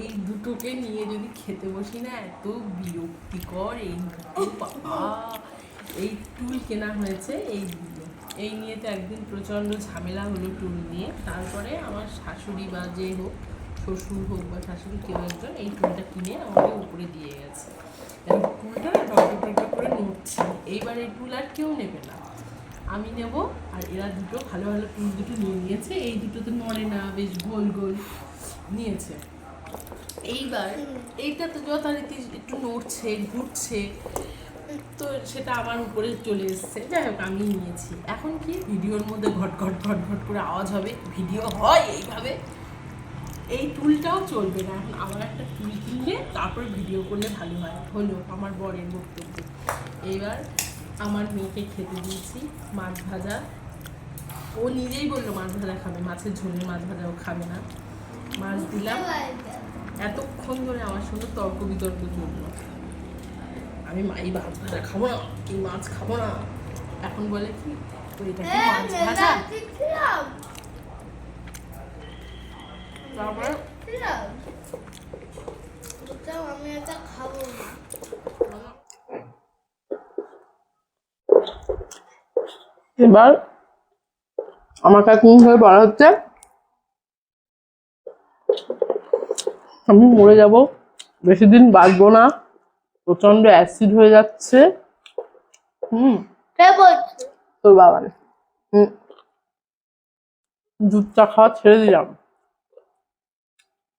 এই দুটোকে নিয়ে যদি খেতে বসি না, এত বিরক্তিকর এই বাবা এই টুল কেনা হয়েছে এই দুটো। এই নিয়ে তো একদিন প্রচণ্ড ঝামেলা হলো টুল নিয়ে। তারপরে আমার শাশুড়ি বা যে হোক, শ্বশুর হোক বা শাশুড়ি কেউ একজন এই টুলটা কিনে আমাকে উপরে দিয়ে গেছে। এবং টুলটা না টল্টো করে নড়ছে এইবার এই টুল আর কেউ নেবে না। আমি নেব আর এরা দুটো ভালো ভালো টুল দুটো নিয়ে নিয়েছে। এই দুটো তো নড়ে না বেশ গোল গোল নিয়েছে। এইবার এইটা তো যথারীতি একটু নড়ছে, ঘুরছে। তো সেটা আমার উপরে চলে এসছে। যাই হোক, আমি নিয়েছি। এখন কি? ভিডিওর মধ্যে ঘট ঘট ঘট ঘট করে আওয়াজ হবে। ভিডিও হয় এইভাবে। এই টুলটাও চলবে না। এখন আমার একটা টুল কিনলে তারপর ভিডিও করলে ভালো হয়। হলো আমার বরের বক্তব্য। এইবার আমার মেয়েকে খেতে দিয়েছি, মাছ ভাজা। ও নিজেই বলল মাছ ভাজা খাবে, মাছের ঝোলে মাছ ভাজা ও খাবে না। মাছ দিলাম। এতক্ষণ ধরে আমার সঙ্গে তর্ক বিতর্ক চলল। আমি মা এই মাছ ভাজা খাব না এই মাছ খাব না। এখন বলে কি তো এটা কি মাছ ভাজা? তারপরে? আমি এটা খাব না। এবার আমার কাছে হয়ে বলা হচ্ছে? আমি মরে যাব। বেশি দিন বাঁচবো না। প্রচণ্ড অ্যাসিড হয়ে যাচ্ছে। হুম। তোর বাবা হুম। দুধ চা খাওয়া ছেড়ে দিলাম।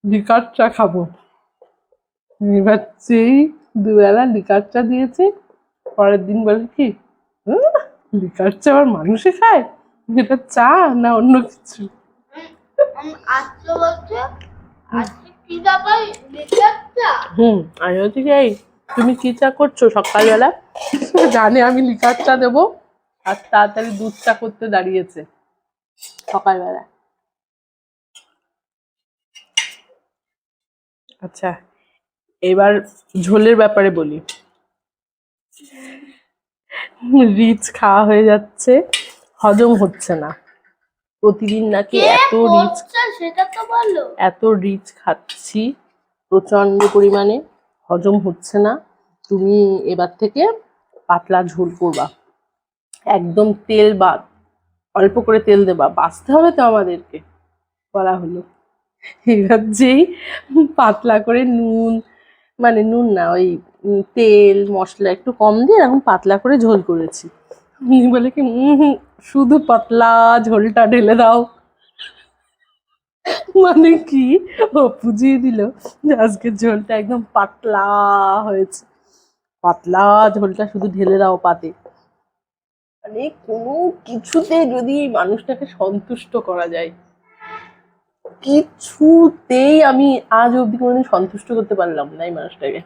লিকার চা খাব। এবার সেই দুবেলা লিকার চা দিয়েছে। পরের দিন বলে কি লিকার চা আবার মানুষে খায়? এটা চা না অন্য কিছু? আমি হুম আমি বলছি কি, এই তুমি কি চা করছ সকালবেলা? জানে আমি লিকার চা দেবো আর তাড়াতাড়ি দুধ চা করতে দাঁড়িয়েছে সকালবেলা। আচ্ছা এবার ঝোলের ব্যাপারে বলি। রিচ খাওয়া হয়ে যাচ্ছে হজম হচ্ছে না। প্রতিদিন নাকি এত রিচ সেটা তো বলো। এত রিচ খাচ্ছি প্রচণ্ড পরিমাণে হজম হচ্ছে না। তুমি এবার থেকে পাতলা ঝোল করবা। একদম তেল বাদ অল্প করে তেল দেবা। বাঁচতে হবে তো আমাদেরকে বলা হলো। এবার যেই পাতলা করে নুন মানে নুন না ওই তেল মশলা একটু কম দিয়ে এখন পাতলা করে ঝোল করেছি। উনি বলে কি "উম হুম, শুধু পাতলা ঝোলটা ঢেলে দাও। মানে কি? ও বুঝিয়ে দিল যে আজকে ঝোলটা একদম পাতলা হয়েছে। পাতলা ঝোলটা শুধু ঢেলে দাও পাতে। মানে কোনো কিছুতে যদি মানুষটাকে সন্তুষ্ট করা যায় কিছুতেই আমি আজ অবধি কোনোদিন সন্তুষ্ট করতে পারলাম না এই মানুষটাকে।